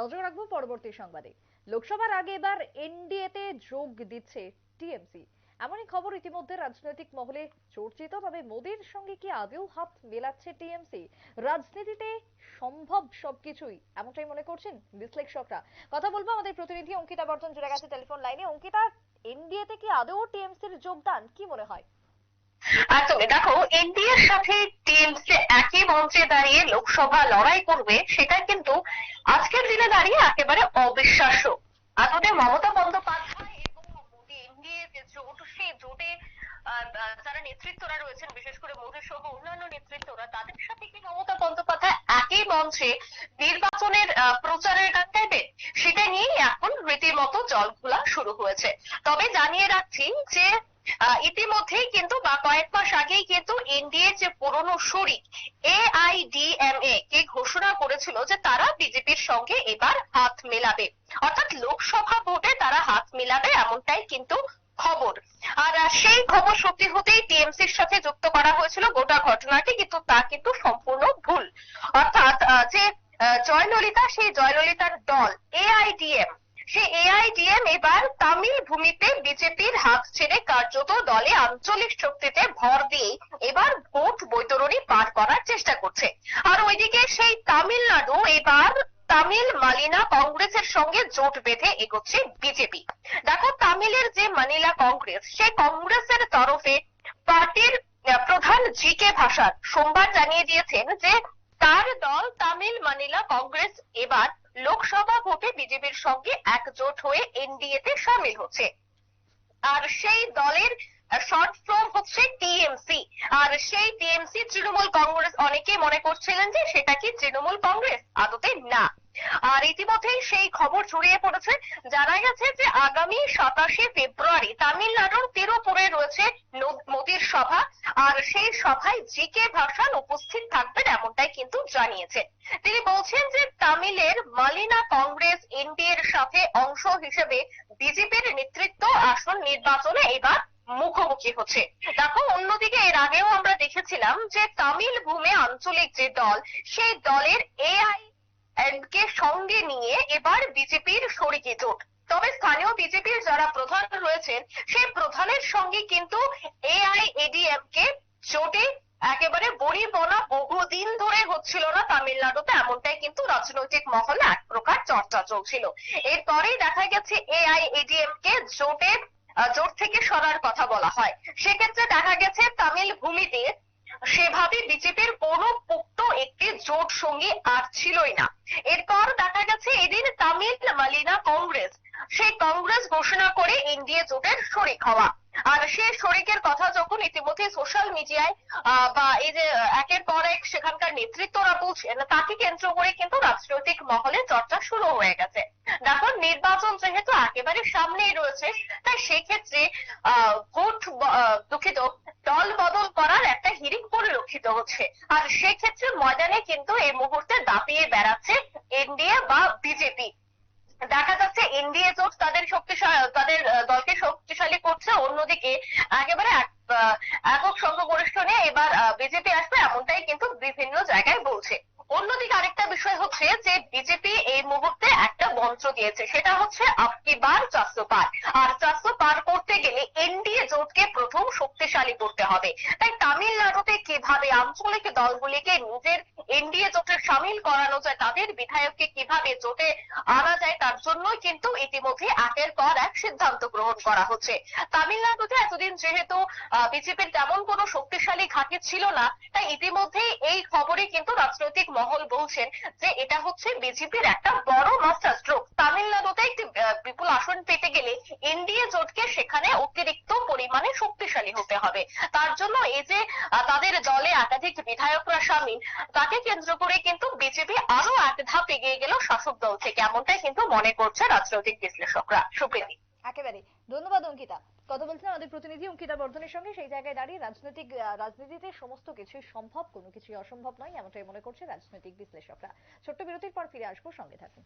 নজর রাখব পরবর্তী সংবাদে। লোকসভার আগে এবার এনডিএতে যোগ দিচ্ছে টিএমসি। এমনই খবর ইতিমধ্যে রাজনৈতিক মহলে চর্চিত, তবে মোদীর সঙ্গে কি আদেও হাত মেলাচ্ছে টিএমসি? রাজনীতিতে সম্ভব সবকিছুই, এমনটাই মনে করছেন বিশ্লেষকরা। কথা বলব আমাদের প্রতিনিধি অঙ্কিতা বর্ধন জুড়ে গেছে টেলিফোন লাইনে। অঙ্কিতা, এনডিএতে কি আদৌ টিএমসির যোগদান, কি মনে হয়? একদমই দেখো, এনডিএর সাথে টিএমসি একই মঞ্চে দাঁড়িয়ে লোকসভা লড়াই করবে সেটা কিন্তু আজকের দিনে দাঁড়িয়ে একেবারে অবিশ্বাস্য। আসলে মমতা বন্দ্যোপাধ্যায় এবং মোদী, এনডিএ যে জোট, সেই জোটে যারা নেতৃত্বরা রয়েছেন, বিশেষ করে মোদী সহ অন্যান্য নেতৃত্বরা, তাদের সাথে কি মমতা বন্দ্যোপাধ্যায় একই মঞ্চে নির্বাচনের প্রচারের গান দেবে? সেটা নিয়েই এখন রীতিমতো জল খোলা শুরু হয়েছে। তবে জানিয়ে রাখছি যে ইতিমধ্যেই কিন্তু বা কয়েক মাস আগেই কিন্তু এনডিএ যে পুরনো শরিক, এআইডিএমএ কে ঘোষণা করেছিল যে তারা বিজেপির সঙ্গে এবার হাত মেলাবে। অর্থাৎ লোকসভা ভোটে তারা হাত মেলাবে এমনটাই কিন্তু খবর। আর সেই খবর সত্যি হতেই টিএমসির সাথে যুক্ত করা হয়েছিল গোটা ঘটনাটি, কিন্তু তা কিন্তু সম্পূর্ণ ভুল। অর্থাৎ যে জয়ললিতা, সেই জয়ললিতার দল, এআইডিএম সেই এআইডিএম এবার তামিল ভূমিতে বিজেপির হাত ছেড়ে কার্যত দলে আঞ্চলিক শক্তিতে ভর দিয়ে এবার ভোট বৈতরণী পার করার চেষ্টা করছে। আর ওইদিকে সেই তামিলনাড়ু এবার তামিল মালিনা কংগ্রেসের সঙ্গে জোট বেঁধে এগোচ্ছে বিজেপি। দেখো, তামিলের যে মানিলা কংগ্রেস সেই কংগ্রেসের তরফে পার্টির প্রধান জি কে ভাসান সোমবার জানিয়ে দিয়েছেন যে তার দল তামিল মানিলা কংগ্রেস এবার লোকসভা ভোটে বিজেপির সঙ্গে একজোট হয়ে এনডিএ তে সামিল হচ্ছে। আর সেই দলের শর্ট ফর্ম হচ্ছে টিএমসি। আর সেই টিএমসি তৃণমূল কংগ্রেস অনেকেই মনে করছিলেন যে সেটা কি তৃণমূল কংগ্রেস? আদতে না। আর ইতিমধ্যেই সেই খবর ছড়িয়ে পড়েছে। জানা গেছে যে আগামী সাতাশে ফেব্রুয়ারি তামিলনাড়ুর তিরুপুরে রয়েছে মোদির সভা। আর সেই সভায় জি কে ভাসান উপস্থিত থাকবেন এমনটাই কিন্তু জানিয়েছে। তিনি বলছেন যে তামিলের মালিনা কংগ্রেস এনডিএর সাথে অংশ হিসেবে বিজেপির নেতৃত্ব আসন নির্বাচনে এবার মুখোমুখি হচ্ছে। দেখো, অন্যদিকে এর আগেও আমরা দেখেছিলাম যে তামিল ভূমে আঞ্চলিক যে দল, সেই দলের এআই কে সঙ্গে নিয়ে এবার বিজেপির শরিকি জোট। তবে স্থানীয় বিজেপির যারা প্রধান রয়েছেন, সেই প্রধানের সঙ্গে কিন্তু এআইএডিএম কে জোটে একেবারে বড়ি বনা বহুদিন ধরে হচ্ছিল না তামিলনাড়ুতে। এমনটাই কিন্তু রাজনৈতিক মহলে এক প্রকার চর্চা চলছিল। এরপরেই দেখা গেছে এআইএডিএম কে জোটের জোট থেকে সরার কথা বলা হয়। সেক্ষেত্রে দেখা গেছে তামিল ভূমিতে সেভাবে বিজেপির কোনো একটি জোট সঙ্গী আর ছিলই না। এরপর দেখা গেছে এদিন তামিল মালিনা কংগ্রেস। সেই কংগ্রেস ঘোষণা করে এনডিএ জোটের শরিক হওয়া। আর সেই শরিকের কথা যখন ইতিমধ্যে সোশ্যাল মিডিয়ায় বা এই যে, একের পর এক সেখানকার নেতৃত্বরা বলছেন, তাকে কেন্দ্র করে কিন্তু রাজনৈতিক মহলে চর্চা শুরু হয়ে গেছে। দেখো, নির্বাচন যেহেতু একেবারে সামনেই রয়েছে, তাই সেক্ষেত্রে আহ ভোট দুঃখিত দল বদল করার একটা হিড়িক পরিলক্ষিত হচ্ছে। আর সেক্ষেত্রে ময়দানে কিন্তু এই মুহূর্তে দাপিয়ে বেড়াচ্ছে এনডিএ বা বিজেপি। দেখা যাচ্ছে এনডিএ জোট তাদের শক্তিশালী, তাদের দলকে শক্তিশালী করছে। অন্যদিকে একেবারে একক সংখ্যাগরিষ্ঠ নিয়ে এবার বিজেপি আসবে এমনটাই কিন্তু বিভিন্ন জায়গায় বলছে অন্যদিকে আরেকটা বিষয় হচ্ছে যে বিজেপি এই মুহূর্তে একটা মন্ত্র দিয়েছে সেটা হচ্ছে আপকি বার চারশো পার আর চারশো পার করতে গেলে এনডিএ জোটকে প্রথম শক্তিশালী করতে হবে। তাই তামিলনাড়ুতে কীভাবে আঞ্চলিক দলগুলিকে নিজের এনডিএ জোটে সামিল করানো যায়, তাদের বিধায়ককে কীভাবে জোটে আনা যায় তার জন্যই কিন্তু ইতিমধ্যে একের পর এক সিদ্ধান্ত গ্রহণ করা হচ্ছে। তামিলনাড়ুতে এতদিন যেহেতু বিজেপির তেমন কোনো শক্তিশালী ঘাঁটি ছিল না, তাই ইতিমধ্যেই এই খবরে কিন্তু রাজনৈতিক মহল বলছেন যে এটা হচ্ছে বিজেপির একটা বড় মাস্টার স্ট্রোক। তামিলনাড়ুতে একটি বিপুল আসন পেতে গেলে এনডিএ জোটকে সেখানে অতিরিক্ত পরিমাণে শক্তিশালী হতে হবে। তার জন্য এই যে তাদের দলে একাধিক বিধায়করা সামিল, তাকে কেন্দ্র করে কিন্তু বিজেপি আরও এক ধাপ এগিয়ে গেল শাসক দল থেকে, এমনটাই কিন্তু মনে করছে রাজনৈতিক বিশ্লেষকরা। সুপ্রীতি। একেবারে। ধন্যবাদ, অঙ্কিতা। কথা বলছিলাম আমাদের প্রতিনিধি অঙ্কিতা বর্ধনের সঙ্গে। সেই জায়গায় দাঁড়িয়ে রাজনৈতিক রাজনীতিতে সমস্ত কিছুই সম্ভব, কোনো কিছুই অসম্ভব নয়, এমনটাই মনে করছে রাজনৈতিক বিশ্লেষকরা। ছোট্ট বিরতির পর ফিরে আসব, সঙ্গে থাকুন।